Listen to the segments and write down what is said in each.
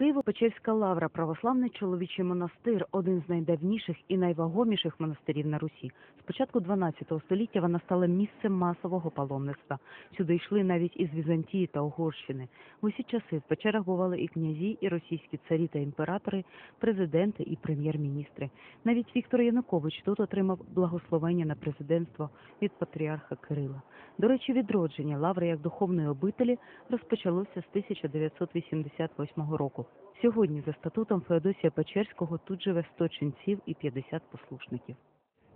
Києво-Печерська лавра, православний чоловічий монастир, один з найдавніших і найвагоміших монастирів на Русі. З початку 12 століття вона стала місцем масового паломництва. Сюди йшли навіть із Візантії та Угорщини. В усі часи в печерах бували і князі, і російські царі та імператори, президенти і прем'єр-міністри. Навіть Віктор Янукович тут отримав благословення на президентство від патріарха Кирила. До речі, відродження лаври як духовної обителі розпочалося з 1988 року. Сьогодні за статутом Феодосія Печерського тут живе 100 ченців і 50 послушників.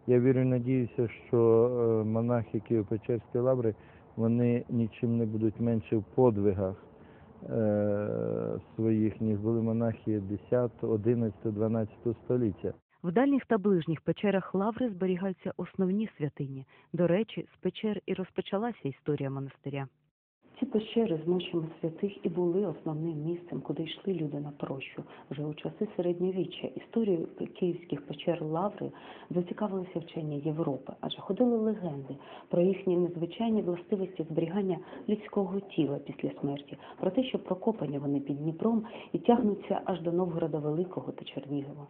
Я вірю і надіюся, що е, монахи Києво-Печерської лаври вони нічим не будуть менше в подвигах е, своїх, ніж були монахи 10, 11, 12 століття. В дальніх та ближніх печерах лаври зберігаються основні святині. До речі, з печер і розпочалася історія монастиря. Ці печери з мощами святих і були основним місцем, куди йшли люди на прощу. Вже у часи середньовіччя історією київських печер лаври зацікавилися вчені Європи, адже ходили легенди про їхні незвичайні властивості зберігання людського тіла після смерті, про те, що прокопані вони під Дніпром і тягнуться аж до Новгорода Великого та Чернігова.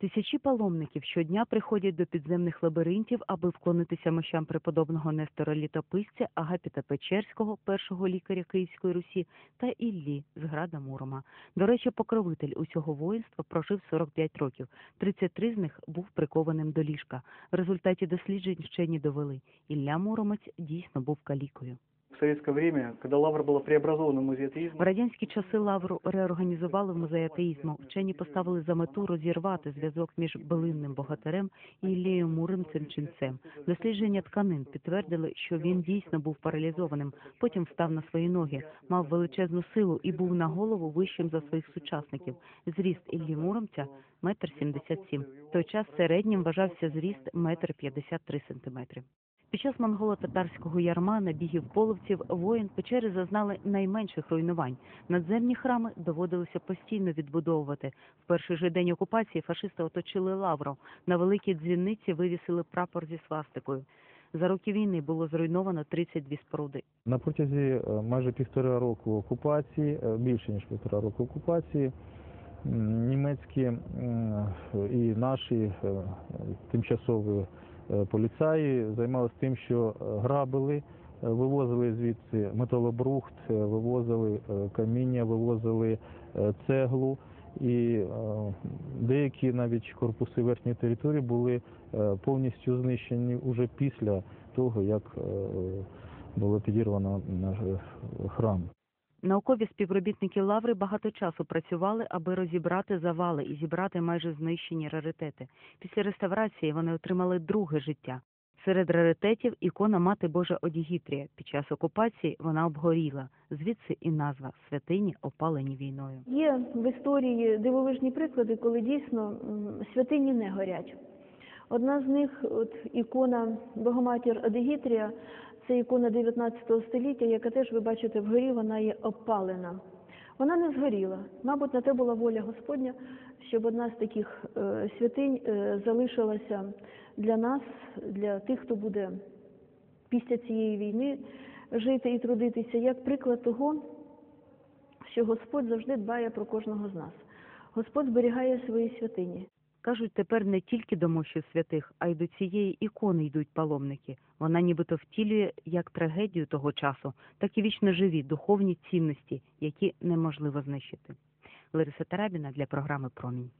Тисячі паломників щодня приходять до підземних лабіринтів, аби вклонитися мощам преподобного Нестора Літописця, Агапіта Печерського, першого лікаря Київської Русі, та Іллі з града Мурома. До речі, покровитель усього воїнства прожив 45 років. 33 з них був прикованим до ліжка. В результаті досліджень вчені довели. Ілля Муромець дійсно був калікою. Советское время, когда Лавра была преобразована в музей В радянські часи лавру реорганізували в музей атеїзму. Вчені поставили за мету розірвати зв'язок між билинним богатирем і Іллею Муримцем Ченцем. Дослідження тканин підтвердили, що він дійсно був паралізованим. Потім встав на свої ноги, мав величезну силу і був на голову вищим за своїх сучасників. Зріст Іллі Муромця метр сімдесят сім. Той час середнім вважався зріст метр п'ятдесят три сантиметри. Під час монголо-татарського ярма набігів половців воїн печери зазнали найменших руйнувань. Надземні храми доводилося постійно відбудовувати. В перший же день окупації фашисти оточили лавру. На великій дзвіниці вивісили прапор зі свастикою. За роки війни було зруйновано 32 споруди. На протязі е, майже півтора року окупації, е, більше ніж півтора року окупації, німецькі і наші е, тимчасові поліцаї займалися тим, що е, грабили, е, вивозили звідси металобрухт, е, вивозили е, каміння, вивозили е, цеглу. І е, деякі навіть корпуси верхньої території були е, повністю знищені уже після того, як е, було підірвано е, храм. Наукові співробітники лаври багато часу працювали, аби розібрати завали і зібрати майже знищені раритети. Після реставрації вони отримали друге життя. Серед раритетів ікона Мати Божа Одігітрія. Під час окупації вона обгоріла. Звідси і назва святині опалені війною. Є в історії дивовижні приклади, коли дійсно святині не горять. Одна з них, от ікона Богоматір Адегітрія, це ікона 19 століття, яка теж, ви бачите, вгорі вона є опалена. Вона не згоріла. Мабуть, на те була воля Господня, щоб одна з таких е, святинь е, залишилася для нас, для тих, хто буде після цієї війни жити і трудитися, як приклад того, що Господь завжди дбає про кожного з нас. Господь зберігає свої святині. Кажуть, тепер не тільки до мощі святих, а й до цієї ікони йдуть паломники. Вона нібито втілює як трагедію того часу, так і вічно живі духовні цінності, які неможливо знищити. Лариса Тарабіна для програми Промінь.